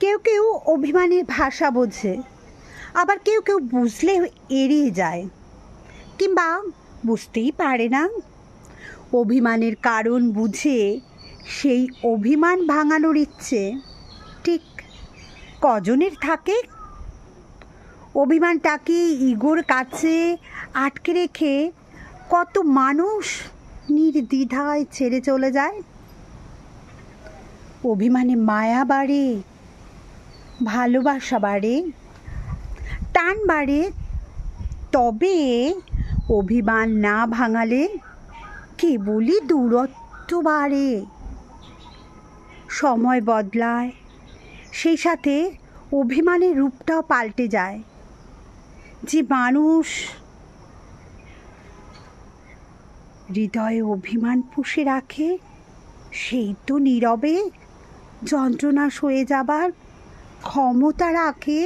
কেউ কেউ অভিমানের ভাষা বোঝে, আবার কেউ কেউ বুঝলে এড়িয়ে যায়, কিংবা বুঝতেই পারে না। অভিমানের কারণ বুঝে সেই অভিমান ভাঙানোর ইচ্ছে ঠিক কজনের থাকে? অভিমানটাকে ইগোর কাছে আটকে রেখে কত মানুষ নির্দ্বিধায় ছেড়ে চলে যায়? অভিমানে মায়া বাড়ে ভালোবাসা বাড়ে, টান বাড়ে, তবে অভিমান না ভাঙালে কেবলই দূরত্ব বাড়ে। সময় বদলায়, সেই সাথে অভিমানের রূপটাও পাল্টে যায়। যে মানুষ হৃদয়ে অভিমান পুষে রাখে, সেই তো নীরবে যন্ত্রণা সয়ে যাবার ক্ষমতা রাখে